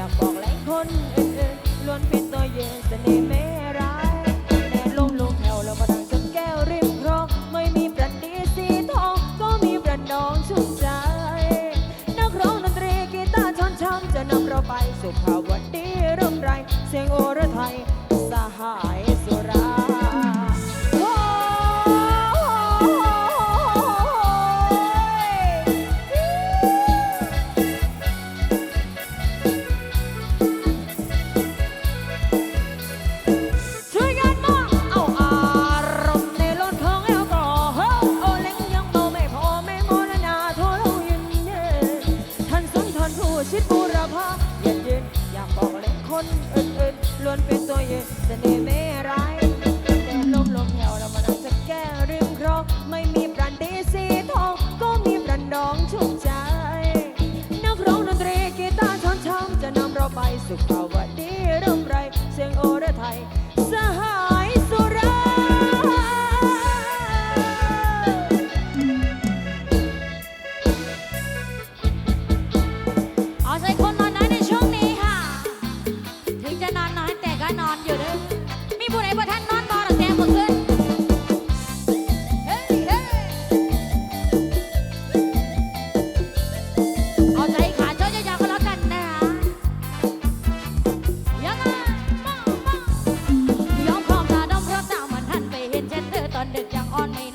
อยากบอกหลายคนเออเออล้วนเป็นตัวเย็นเสน่ห์ นอื่นๆล้วนเป็นตัวยืนเสน่ห์ไม่ร้าย อนดึกยังอ่อนเอ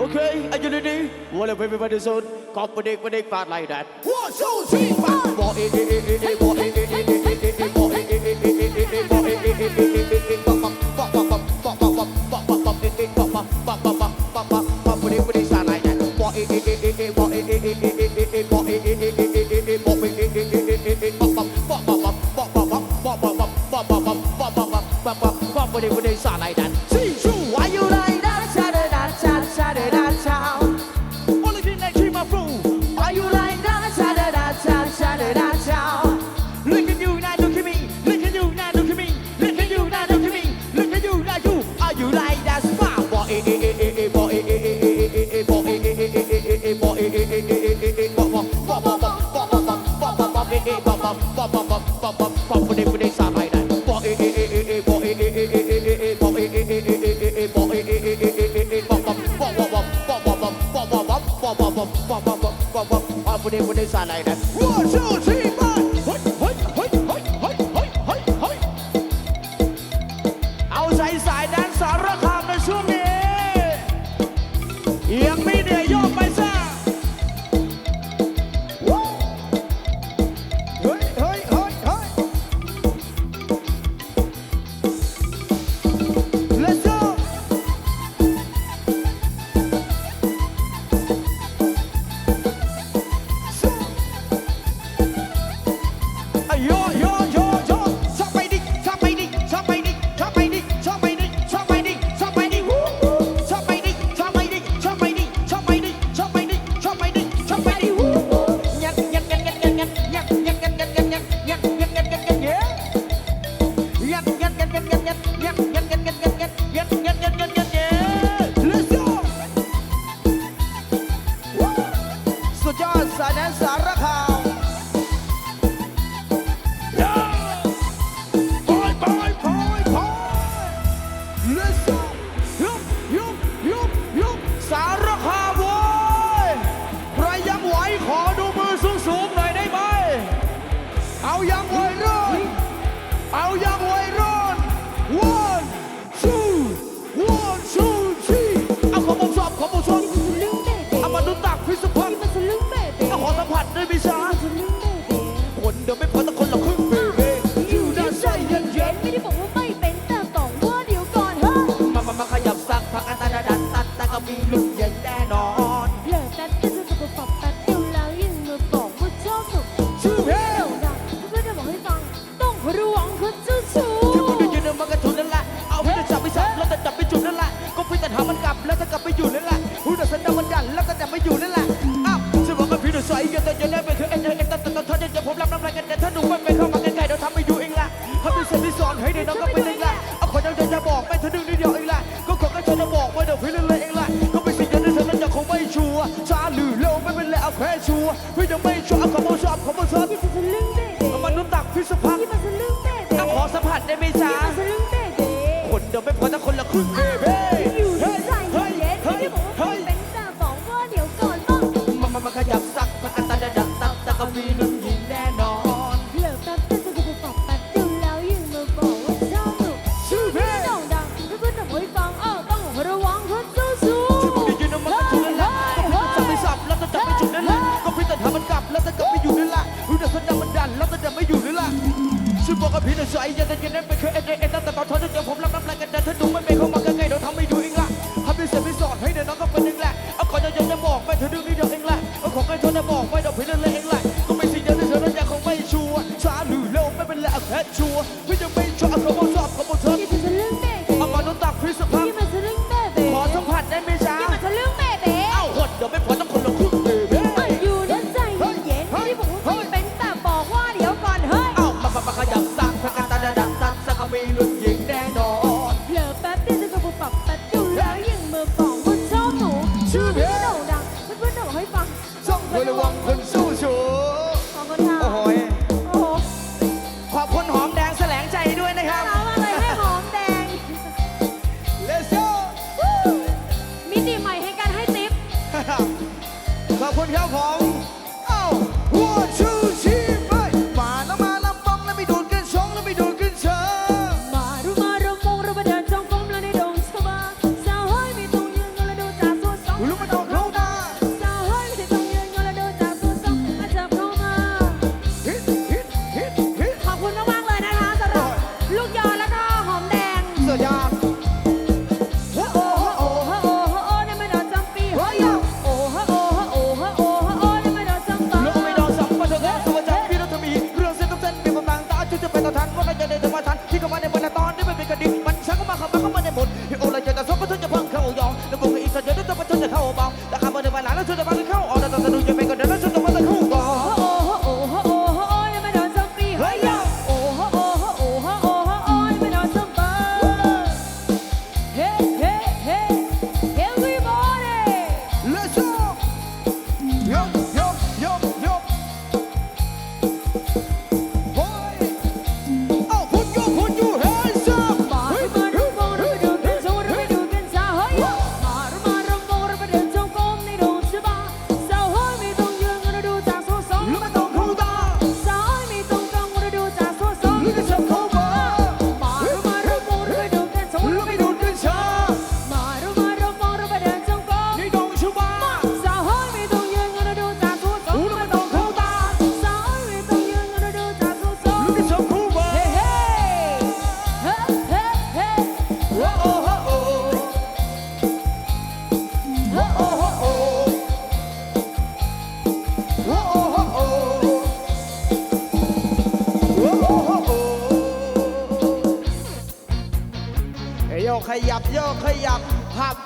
Okay, are you ready? Well, everybody's on. Company, company, fat like that. One, two, three, four. Boy, eh, eh, eh, eh, boy, eh, eh, eh, eh, eh, eh, boy, eh, eh, eh, eh, eh, eh, boy, eh, eh, eh, eh, eh, eh, eh, bop, bop, bop, bop, bop, bop, bop, bop, bop, bop, eh, eh, bop, bop, bop, bop, bop, bop, bop, company, company, fat like that. Boy, eh, eh, eh, eh, eh, boy, eh, eh, eh, eh, eh, eh, eh, boy, eh, eh, eh, eh, eh, eh, eh, boy, eh, eh, eh, eh, eh, eh, eh, bop, bop, bop, bop, bop, bop, bop, bop, bop, bop, bop, bop, bop, bop, bop, bop, bop, company, company, fat like that. บับบับบับบับบับบับบับบุดีบุดีสาหายได้บอเอเอเอเอเอบอกเอเอเอเอเอเอเอบอกเอเอเอเอเอเอเอบอกเอเอเอเอเอเอเอบอกบับบอกบอกบอกบอกบอกบอกบอกบอกบอกบอกบอกบอกบอกบอกบอกบอกบุดีบุดีสาหายได้ What's ไม่ช้าคนเดิมไม่พอ ได้ไหมจ๊ะคนเดิมไม่พอถ้าคนละครึ่ง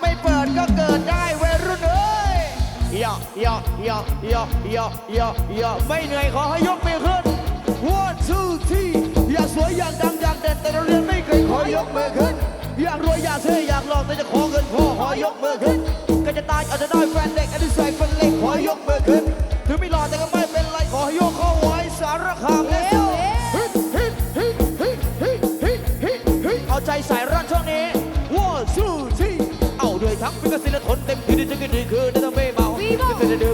ไม่เปิดก็เกิดได้เวยรุ่นเอ้ยย่อย่อย่อย่อย่อย่อย่อไม่เหนื่อยขอให้ยกมือขึ้น one two three อยากสวยอยากดังอยากเด่นแต่เราเรียนไม่เคยขอยกมือขึ้น อยากรวยอยากเท่อยากหล่อแต่จะขอเงินพ่อขอยกมือขึ้นก็จะตายอาจจะได้แฟนเด็กอันนี้ใส่เป็นเล็กขอยกมือขึ้น ถึงไม่หล่อแต่ก็ไม่เป็นไรขอให้ยกเข้าไว้สารคามเลย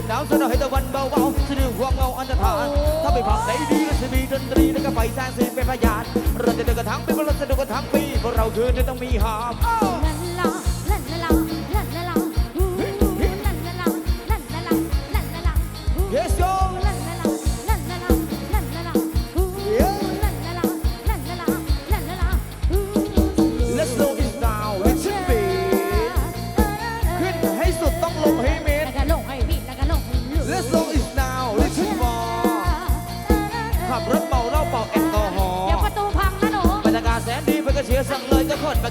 จะจะดื่มน้ำสนให้ตะวันเบาๆจะดื่มความเงาอันตรธานถ้าไปฟังไหนดีก็จะมีดนตรีแล้วก็ไฟแสงสีเป็นพยานเราจะเดินกันทั้งปีเราจะดูกันทั้งปีเพราะเราคือจะต้องมีหาม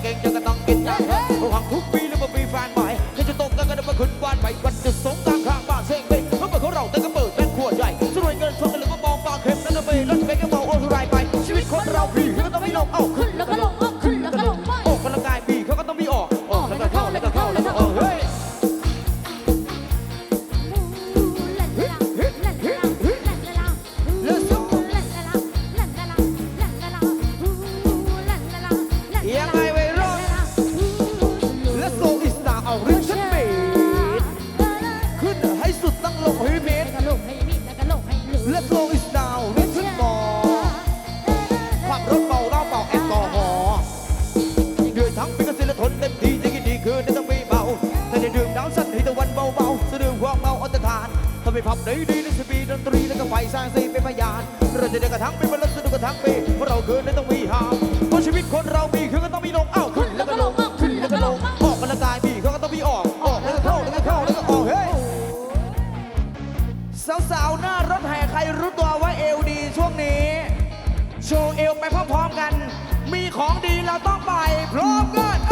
เก่งจนก็ต้องกินยาเพิ่มหวังทุกปีแล้วมามีแฟนใหม่ใครจะตกกันกันมาขึ้นบ้านใหม่วันจุดสงกรานต์ข้างบ้านเซ็งไปเมื่อเปิดของเราแต่ก็เปิดเป็นขวดใหญ่สรวยเงินทองกันแล้วก็มองปากเข็มนั่นก็ไปรถไปก็เมาโอ้ทุรายไป ชีวิตคนเราพี่ก็ต้องไม่ลงเอ้าขึ้นแล้วก็ลง ไม่พับได้ดีนั่นจะมีดนตรีแล้วก็ไฟสร้างสีเป็นพยานเราจะเดินกันทั้งปีวันละสนุกกันทั้งปีเพราะเราคืนได้ต้องมีหามเพราะชีวิตคนเรามีคือก็ต้องมีลงเอ้าขึ้นแล้วก็ลงขึ้นแล้วก็ลงออกกำลังกายมีเขาก็ต้องมีออกออกแล้วก็เข้าแล้วก็เข้าแล้วก็ออกเฮ้ยสาวๆหน้ารถแห่ใครรู้ตัวว่าเอวดีช่วงนี้โชว์เอวไปพร้อมๆกัน มีของดีเราต้องไปพร้อมกัน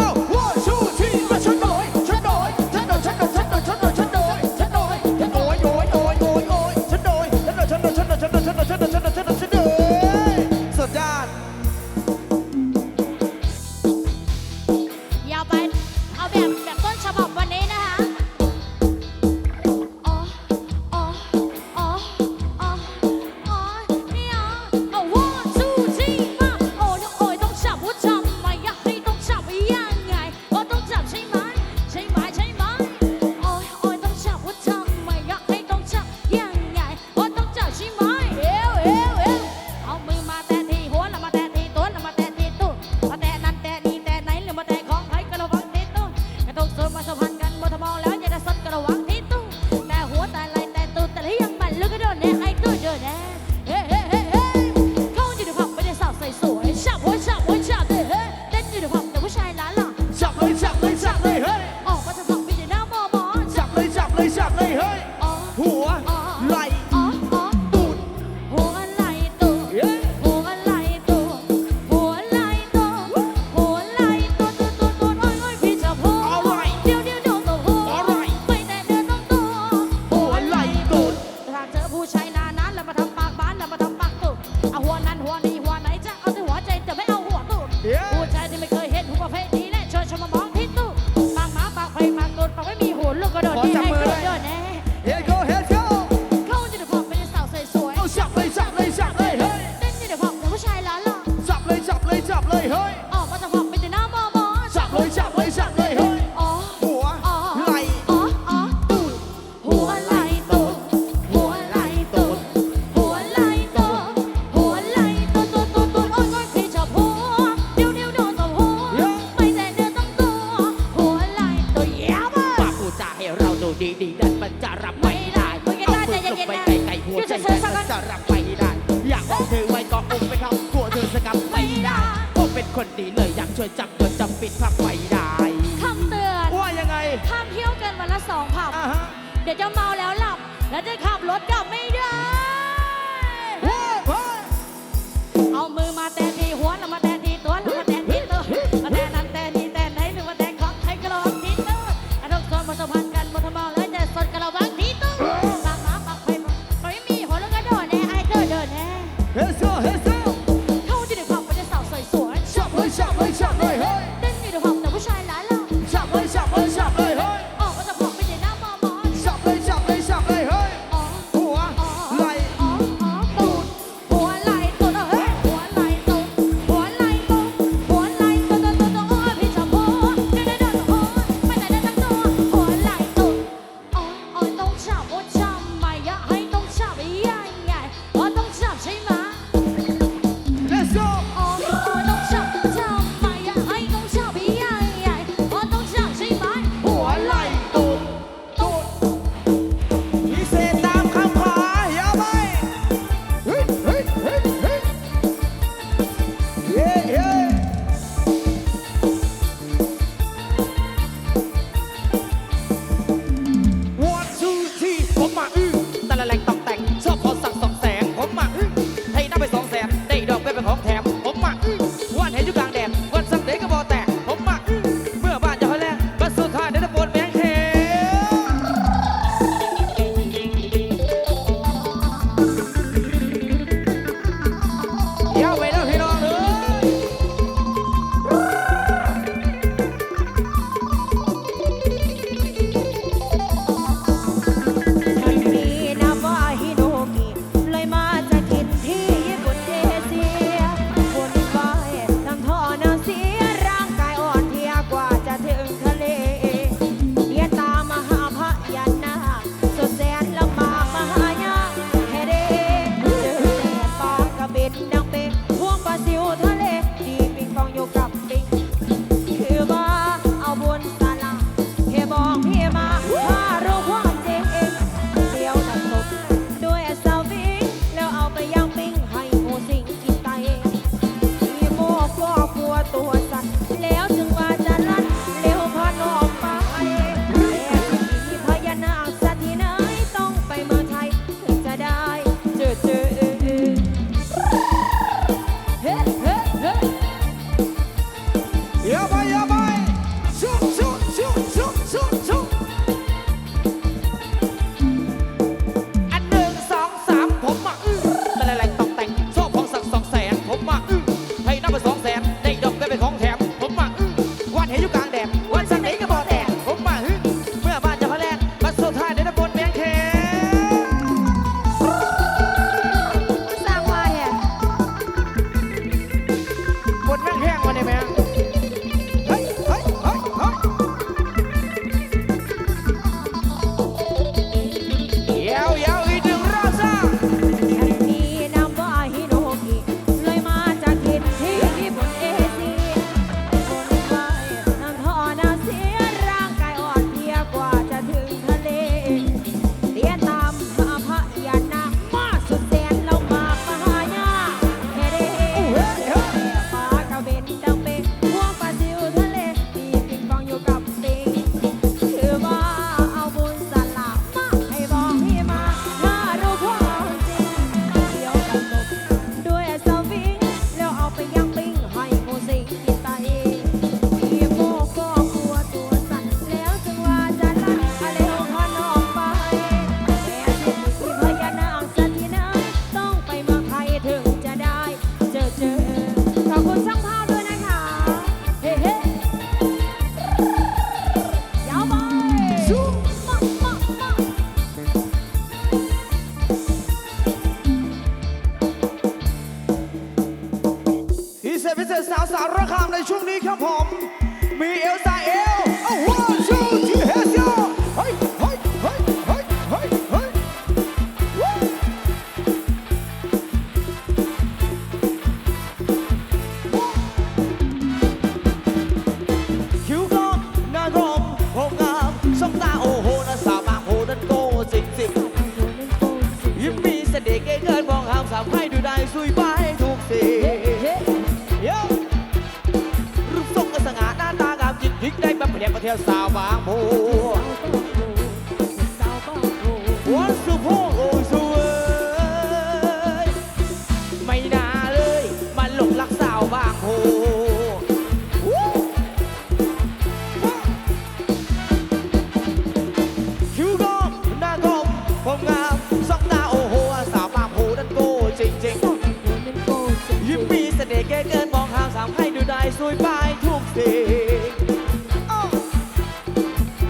สวยไปทุกสิ่ง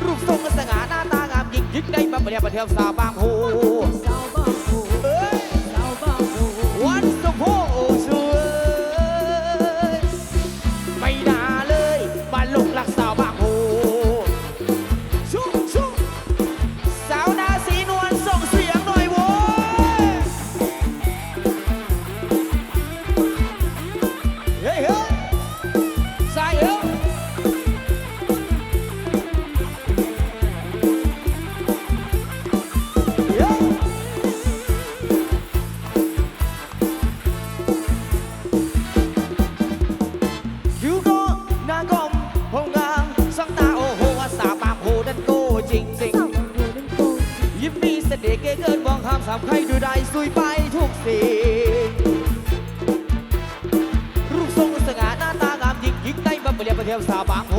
รูปทรงสง่าหน้าตางามยิ่งยิ่งได้มาเปรียบเทีสาวบางหู กับใครดูได้สุยไปทุกสิ่งรูปทรงสง่าหน้าตางามยิ่งยิ่งได้มาเปลี่ยนประเทศสาบางโฮ